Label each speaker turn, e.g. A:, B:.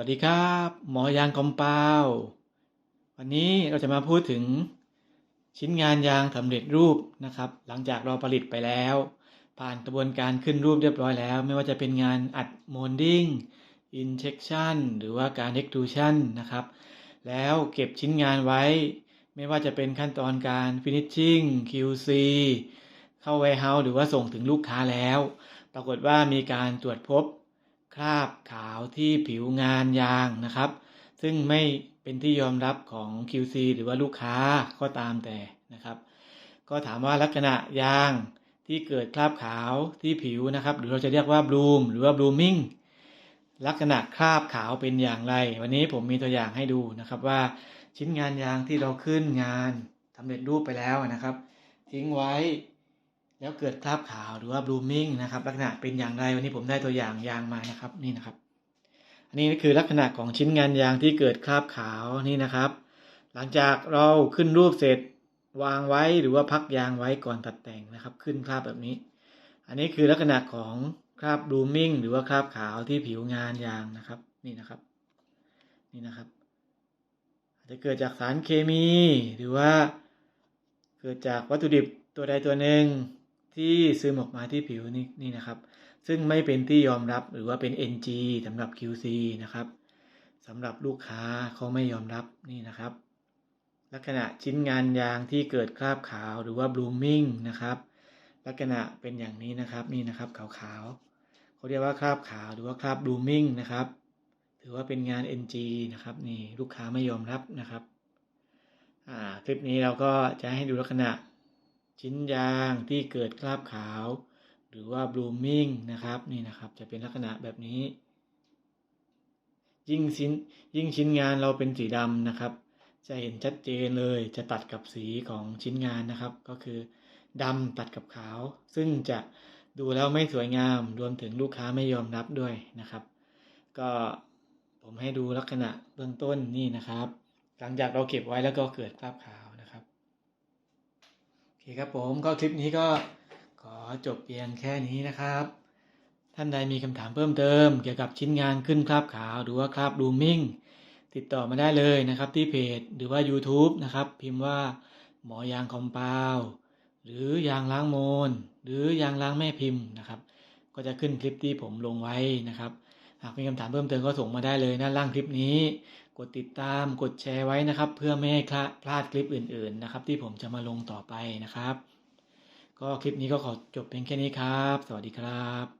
A: วัสดีครับ หมอยางกอมเปาวันนี้เราจะมาพูดถึงชิ้นงานยางสำเร็จรูปนะครับ หลังจากเราผลิตไปแล้ว ผ่านกระบวนการขึ้นรูปเรียบร้อยแล้ว ไม่ว่าจะเป็นงานอัดโมนดิ้งอินเ c คชันหรือว่าการเอ็ก u ูชันนะครับ แล้วเก็บชิ้นงานไว้ ไม่ว่าจะเป็นขั้นตอนการฟินิชชิ่ง QC เข้า warehouse หรือว่าส่งถึงลูกค้าแล้ว ปรากฏว่ามีการตรวจพบ คราบขาวที่ผิวงานยางนะครับ ซึ่งไม่เป็นที่ยอมรับของ QC หรือว่าลูกค้าก็ตามแต่นะครับ ก็ถามว่าลักษณะยางที่เกิดคราบขาวที่ผิวนะครับ หรือเราจะเรียกว่าบลูมหรือว่าบลูมิงลักษณะคราบขาวเป็นอย่างไร วันนี้ผมมีตัวอย่างให้ดูนะครับว่าชิ้นงานยางที่เราขึ้นงานสำเร็จรูปไปแล้วนะครับ ทิ้งไว้ แล้วเกิดคราบขาวหรือว่าบลูมิงนะครับ ลักษณะเป็นอย่างไรวันนี้ผมได้ตัวอย่างยางมานะครับนี่นะครับ อันนี้คือลักษณะของชิ้นงานยางที่เกิดคราบขาวนี่นะครับ หลังจากเราขึ้นรูปเสร็จวางไว้หรือว่าพักยางไว้ก่อนตัดแต่งนะครับ ขึ้นคราบแบบนี้ อันนี้คือลักษณะของคราบบลูมิงหรือว่าคราบขาวที่ผิวงานยางนะครับนี่นะครับนี่นะครับ อาจจะเกิดจากสารเคมีหรือว่า เกิดจากวัตถุดิบตัวใดตัวหนึ่ง ที่ซึมออกมาที่ผิวนี่นี่นะครับ ซึ่งไม่เป็นที่ยอมรับหรือว่าเป็น NG สำหรับ QC นะครับสำหรับลูกค้าเขาไม่ยอมรับนี่นะครับ ลักษณะชิ้นงานยางที่เกิดคราบขาวหรือว่า blooming นะครับ ลักษณะเป็นอย่างนี้นะครับนี่นะครับขาวๆเขาเรียกว่าคราบขาวหรือว่าคราบ blooming นะครับถือว่าเป็นงาน NG นะครับนี่ลูกค้าไม่ยอมรับนะครับคลิปนี้เราก็จะให้ดูลักษณะ ชิ้นยางที่เกิดคราบขาว หรือว่า blooming นะครับนี่นะครับจะเป็นลักษณะแบบนี้ ยิ่งชิ้นยิ่งชิ้นงานเราเป็นสีดำนะครับ จะเห็นชัดเจนเลยจะตัดกับสีของชิ้นงานนะครับ ก็คือดำตัดกับขาว ซึ่งจะดูแล้วไม่สวยงามรวมถึงลูกค้าไม่ยอมรับด้วยนะครับ ก็ผมให้ดูลักษณะเบื้องต้นนี่นะครับ หลังจากเราเก็บไว้แล้วก็เกิดคราบขาว ครับผมก็คลิปนี้ก็ขอจบเพียงแค่นี้นะครับ ท่านใดมีคำถามเพิ่มเติม เกี่ยวกับชิ้นงานขึ้นคราบขาว หรือว่าคราบดูมิ่ง ติดต่อมาได้เลยนะครับ ที่เพจหรือว่า YouTube นะครับ พิมพ์ว่าหมอยางคอมเปาหรือยางล้างโมน หรือยางล้างแม่พิมพ์นะครับ ก็จะขึ้นคลิปที่ผมลงไว้นะครับ หากมีคำถามเพิ่มเติมก็ส่งมาได้เลยนะล่างคลิปนี้ กดติดตามกดแชร์ไว้นะครับ เพื่อไม่ให้พลาดคลิปอื่น ๆ นะครับ ที่ผมจะมาลงต่อไปนะครับ ก็คลิปนี้ก็ขอจบเพียงแค่นี้ครับ สวัสดีครับ